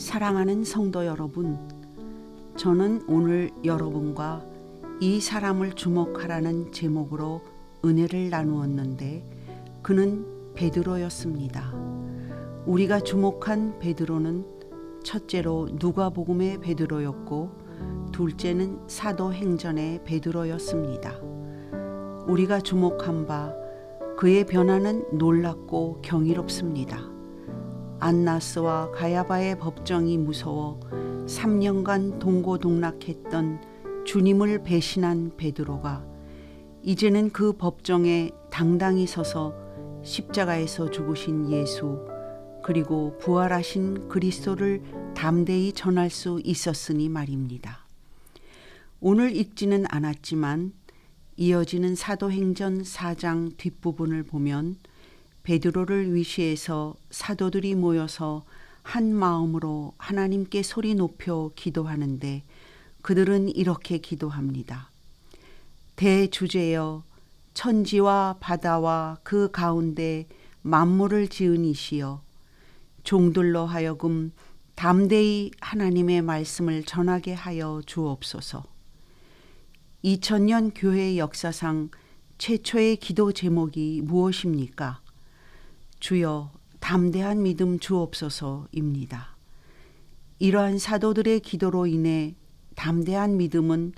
사랑하는 성도 여러분, 저는 오늘 여러분과 이 사람을 주목하라는 제목으로 은혜를 나누었는데 그는 베드로였습니다. 우리가 주목한 베드로는 첫째로 누가복음의 베드로였고 둘째는 사도행전의 베드로였습니다. 우리가 주목한 바 그의 변화는 놀랍고 경이롭습니다. 안나스와 가야바의 법정이 무서워 3년간 동고동락했던 주님을 배신한 베드로가 이제는 그 법정에 당당히 서서 십자가에서 죽으신 예수 그리고 부활하신 그리스도를 담대히 전할 수 있었으니 말입니다. 오늘 읽지는 않았지만 이어지는 사도행전 4장 뒷부분을 보면 베드로를 위시해서 사도들이 모여서 한 마음으로 하나님께 소리 높여 기도하는데 그들은 이렇게 기도합니다. 대주제여 천지와 바다와 그 가운데 만물을 지은 이시여 종들로 하여금 담대히 하나님의 말씀을 전하게 하여 주옵소서. 2000년 교회 역사상 최초의 기도 제목이 무엇입니까? 주여 담대한 믿음 주옵소서입니다. 이러한 사도들의 기도로 인해 담대한 믿음은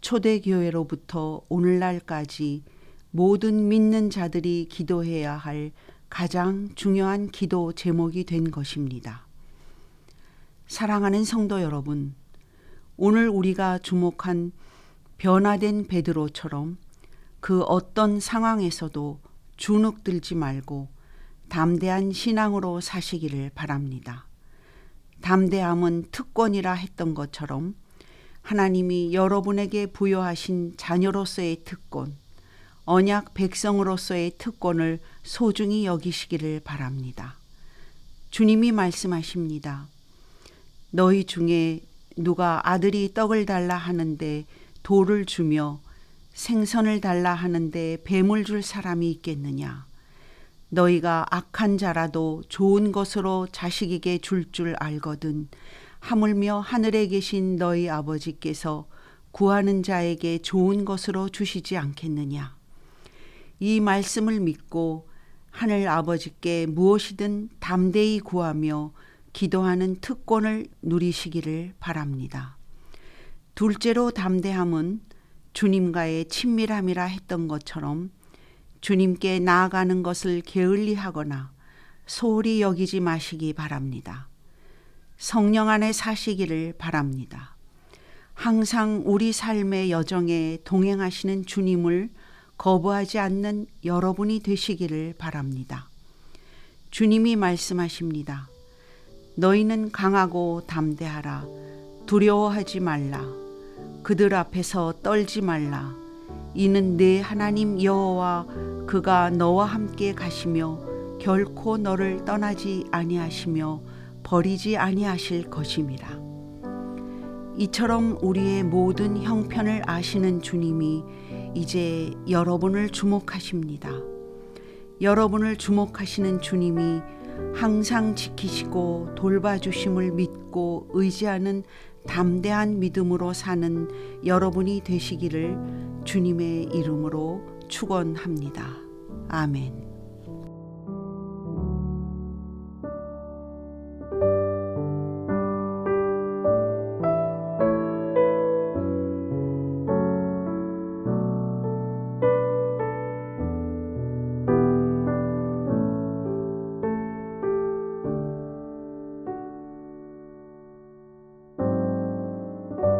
초대교회로부터 오늘날까지 모든 믿는 자들이 기도해야 할 가장 중요한 기도 제목이 된 것입니다. 사랑하는 성도 여러분, 오늘 우리가 주목한 변화된 베드로처럼 그 어떤 상황에서도 주눅 들지 말고 담대한 신앙으로 사시기를 바랍니다. 담대함은 특권이라 했던 것처럼 하나님이 여러분에게 부여하신 자녀로서의 특권, 언약 백성으로서의 특권을 소중히 여기시기를 바랍니다. 주님이 말씀하십니다. 너희 중에 누가 아들이 떡을 달라 하는데 돌을 주며 생선을 달라 하는데 뱀을 줄 사람이 있겠느냐? 너희가 악한 자라도 좋은 것으로 자식에게 줄줄 알거든 하물며 하늘에 계신 너희 아버지께서 구하는 자에게 좋은 것으로 주시지 않겠느냐? 이 말씀을 믿고 하늘 아버지께 무엇이든 담대히 구하며 기도하는 특권을 누리시기를 바랍니다. 둘째로 담대함은 주님과의 친밀함이라 했던 것처럼 주님께 나아가는 것을 게을리 하거나 소홀히 여기지 마시기 바랍니다. 성령 안에 사시기를 바랍니다. 항상 우리 삶의 여정에 동행하시는 주님을 거부하지 않는 여러분이 되시기를 바랍니다. 주님이 말씀하십니다. 너희는 강하고 담대하라. 두려워하지 말라. 그들 앞에서 떨지 말라. 이는 내 하나님 여호와 그가 너와 함께 가시며 결코 너를 떠나지 아니하시며 버리지 아니하실 것임이라. 이처럼 우리의 모든 형편을 아시는 주님이 이제 여러분을 주목하십니다. 여러분을 주목하시는 주님이 항상 지키시고 돌봐주심을 믿고 의지하는 담대한 믿음으로 사는 여러분이 되시기를 주님의 이름으로 축원합니다. 아멘.